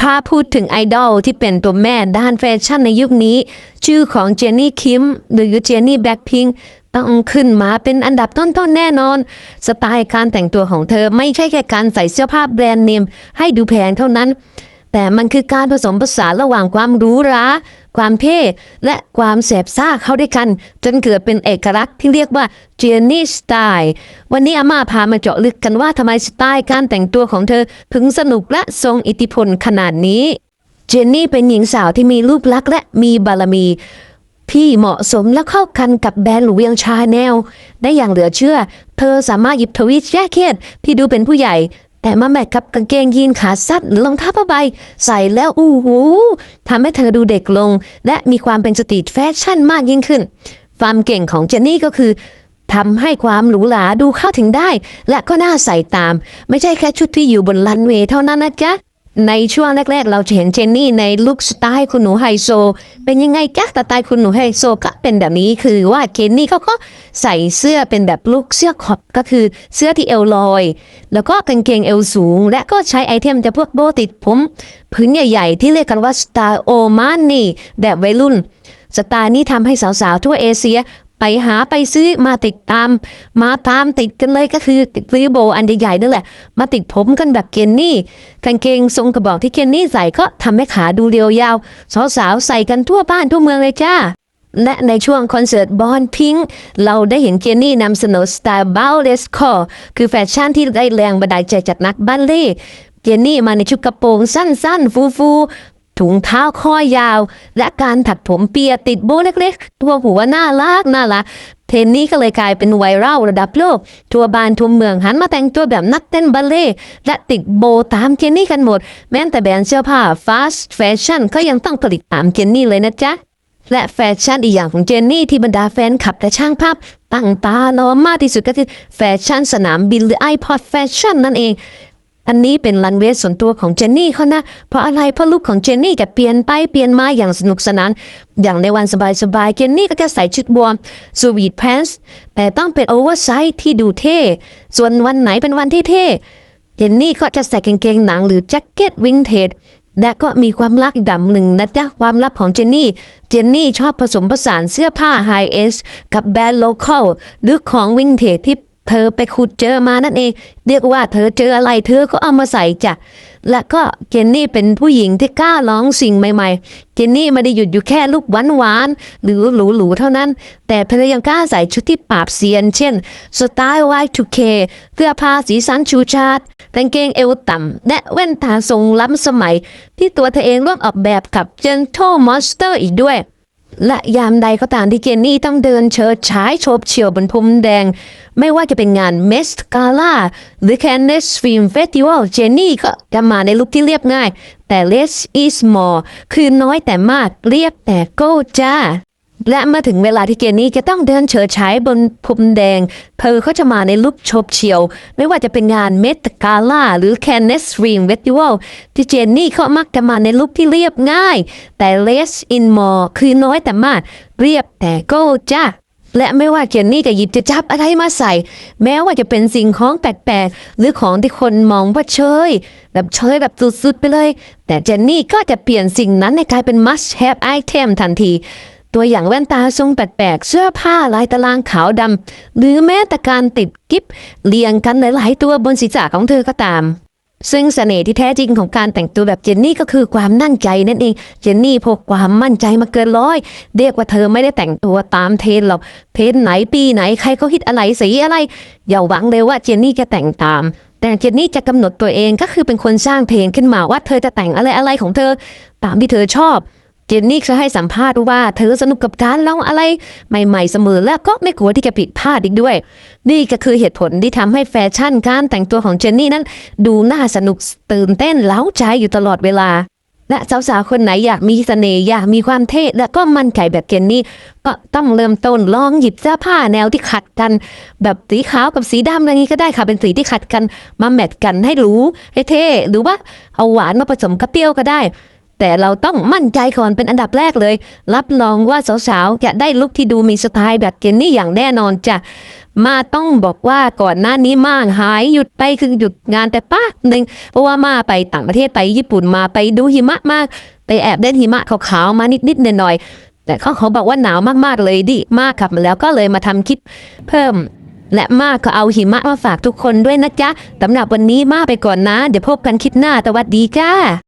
ถ้าพูดถึงไอดอลที่เป็นตัวแม่ด้านแฟชั่นในยุคนี้ ชื่อของเจนนี่คิมหรือเจนนี่แบ็คพิงต้องขึ้นมาเป็นอันดับต้นๆแน่นอน สไตล์การแต่งตัวของเธอไม่ใช่แค่การใส่เสื้อผ้าแบรนด์เนมให้ดูแพงเท่านั้น แต่มันคือการผสมผสานระหว่างความรูหราความเท่และความแสบซ่าเข้าด้วยกัน จนเกิดเป็นเอกลักษณ์ที่เรียกว่าเจนนี่สไตล์วันนี้อาม่าพามาเจาะลึกกันว่าทำไมสไตล์การแต่งตัวของเธอถึงสนุกและทรงอิทธิพลขนาดนี้ เจนนี่เป็นหญิงสาวที่มีรูปลักษณ์และมีบารมีที่เหมาะสมและเข้ากันกับแบรนด์หรูเวียงชาแนล ได้อย่างเหลือเชื่อ เธอสามารถหยิบทวิตแจ็คเก็ตที่ดูเป็นผู้ใหญ่ แต่มาแมทกับกางเกงยีนขาสั้นหรือรองเท้าผ้าใบ ใส่แล้วอู้หูทำให้เธอดูเด็กลง และมีความเป็นสตรีทแฟชั่นมากยิ่งขึ้น ความเก่งของเจนนี่ก็คือทำให้ความหรูหราดูเข้าถึงได้ และก็น่าใส่ตาม ไม่ใช่แค่ชุดที่อยู่บนลันเวย์เท่านั้นนะจ๊ะ ในช่วงแรกๆ เราจะเห็นเจนนี่ในลุคสไตล์คุณหนูไฮโซ เป็นยังไงจ๊ะสไตล์คุณหนูไฮโซก็เป็นแบบนี้คือว่าเจนนี่เขาก็ใส่เสื้อเป็นแบบลุคเสื้อขอบก็คือเสื้อที่เอวลอย แล้วก็กางเกงเอวสูง และก็ใช้ไอเทมจะพวกโบติดผมพื้นใหญ่ๆ ที่เรียกกันว่าสไตล์โอมานนี่แบบวัยรุ่นสไตล์นี้ทำให้สาวๆ ทั่วเอเชีย ไปหาไปซื้อมาติดตาม มาตามติดกันเลยก็คือติดรีโบอันใหญ่ๆนั่นแหละ มาติดผมกันแบบเกนนี่กางเกงทรงกระบอกที่เกนนี่ใส่ก็ทำให้ขาดูเรียวยาวสาวๆใส่กันทั่วบ้านทั่วเมืองเลยจ้าและในช่วงคอนเสิร์ตบอลพิงเราได้เห็นเจนนี่นำเสนอสไตล์บ a ลเลสคอคือแฟชั่นที่ได้แรงบันดาลใจจากนักบัลเล่เจนนี่มาในชุดกระโปรงสั้นๆ ฟูๆ ถุงเท้าคอยาว และการถักผมเปียติดโบเล็กๆ ตัวหัวน่ารักน่ารักเทนนี้ก็เลยกลายเป็นไวรัลระดับโลก ทั่วบ้านทั่วเมืองหันมาแต่งตัวแบบนักเต้นบัลเล่และติดโบตามเจนนี่กันหมด แม้แต่แบรนด์เสื้อผ้า fast fashion ก็ยังต้องผลิตตามเจนนี่เลยนะจ๊ะและแฟชั่นอีกอย่างของเจนนี่ที่บรรดาแฟนคลับและช่างภาพตั้งตารอมากที่สุดก็คือแฟชั่นสนามบินหรือ iPod Fashion นั่นเอง อันนี้เป็นรันเวย์ส่วนตัวของเจนนี่เขานะ เพราะอะไรเพราะลุคของเจนนี่จะเปลี่ยนไปเปลี่ยนมาอย่างสนุกสนาน อย่างในวันสบายๆเจนนี่ก็จะใส่ชุดบวมสวีทแพนส์แต่ต้องเป็นโอเวอร์ไซส์ที่ดูเท่ ส่วนวันไหนเป็นวันที่เท่เจนนี่ก็จะใส่กางเกงหนังหรือแจ็คเก็ตวิงเทจและก็มีความลับอีกดำหนึ่งนะจ๊ะความลับของเจนนี่ เจนนี่ชอบผสมผสานเสื้อผ้าไฮเอสกับแบรนด์โลคอลหรือของวิงเทจที่ เธอไปขุดเจอมานั่นเอง เรียกว่าเธอเจออะไรเธอก็เอามาใส่จ้ะและก็เจนนี่เป็นผู้หญิงที่กล้าลองสิ่งใหม่ ๆ เจนนี่ไม่ได้หยุดอยู่แค่ลูกหวานๆหรือหรูๆเท่านั้น แต่เธอยังกล้าใส่ชุดที่ปราบเซียน เช่นสไตล์ Y2K เสื้อผ้าสีสันชูชาติกางเกงเอวต่ำและแว่นตาทรงล้ำสมัย ที่ตัวเธอเองร่วมออกแบบกับ Gentle Monster อีกด้วย และยามใดก็ตามที่เจนนี่ต้องเดินเชิดฉายโฉบเฉี่ยวบนพรมแดง ไม่ว่าจะเป็นงานเมสกาล่าหรือ Cannes Film Festival เจนนี่ก็จะมาในลุคที่เรียบง่าย แต่ less is more คือน้อยแต่มากเรียบแต่โก้จ้า และเมื่อถึงเวลาที่เจนนี่จะต้องเดินเฉิดฉายบนพรมแดง เธอเขาจะมาในลุคโฉบเฉี่ยว ไม่ว่าจะเป็นงานเมตกาล่าหรือ Cannes Film Festival ที่เจนนี่เขามักจะมาในลุคที่เรียบง่าย แต่ less in more คือน้อยแต่มาก เรียบแต่โก้จ้าและไม่ว่าเจนนี่จะหยิบจะจับอะไรมาใส่ แม้ว่าจะเป็นสิ่งของแปลกๆหรือของที่คนมองว่าเชยแบบเชยแบบสุดๆไปเลย แต่เจนนี่ก็จะเปลี่ยนสิ่งนั้นให้กลายเป็น must have item ทันที ตัวอย่างแว่นตาทรงแปลกๆเสื้อผ้าลายตารางขาวดำหรือแม้แต่การติดกิฟเรียงกันหลายๆตัวบนศีรษะของเธอก็ตาม ซึ่งเสน่ห์ที่แท้จริงของการแต่งตัวแบบเจนนี่ก็คือความนั่นใจนั่นเอง เจนนี่พกความมั่นใจมาเกินร้อย เรียกว่าเธอไม่ได้แต่งตัวตามเทรนหรอก เทรนไหนปีไหนใครเขาฮิตอะไรสีอะไร อย่าหวังเลยว่าเจนนี่จะแต่งตามแต่เจนนี่จะกำหนดตัวเองก็คือเป็นคนสร้างเพลงขึ้นมาว่าเธอจะแต่งอะไรอะไรของเธอ ตามที่เธอชอบ เจนนี่จะให้สัมภาษณ์ว่าเธอสนุกกับการลองอะไรใหม่ๆเสมอและก็ไม่กลัวที่จะผิดพลาดอีกด้วย นี่ก็คือเหตุผลที่ทำให้แฟชั่นการแต่งตัวของเจนนี่นั้น ดูน่าสนุกตื่นเต้นเล้าใจอยู่ตลอดเวลา และสาวๆคนไหนอยากมีเสน่ห์อยากมีความเท่และก็มั่นใจแบบเจนนี่ก็ต้องเริ่มต้นลองหยิบเสื้อผ้าแนวที่ขัดกัน แบบสีขาวกับสีดำอะไรนี้ก็ได้ค่ะเป็นสีที่ขัดกัน มาแมทกันให้รู้ให้เท่หรือว่าเอาหวานมาผสมกับเปรี้ยวก็ได้ แต่เราต้องมั่นใจก่อนเป็นอันดับแรกเลย รับรองว่าสาวๆจะได้ลุคที่ดูมีสไตล์แบบเจนนี่อย่างแน่นอนจ้ะมาต้องบอกว่าก่อนหน้านี้มาหายหยุดไปคือหยุดงานแต่ป้าหนึ่งเพราะว่ามาไปต่างประเทศไปญี่ปุ่นมาไปดูหิมะมาก ไปแอบเล่นหิมะขาวๆมานิดๆหน่อยๆแต่เขาเขาบอกว่าหนาวมากๆเลยดิมากขับมาแล้วก็เลยมาทำคลิปเพิ่มและมากก็เอาหิมะมาฝากทุกคนด้วยนะจ๊ะสำหรับวันนี้มาไปก่อนนะ เดี๋ยวพบกันคลิปหน้าสวัสดีจ้า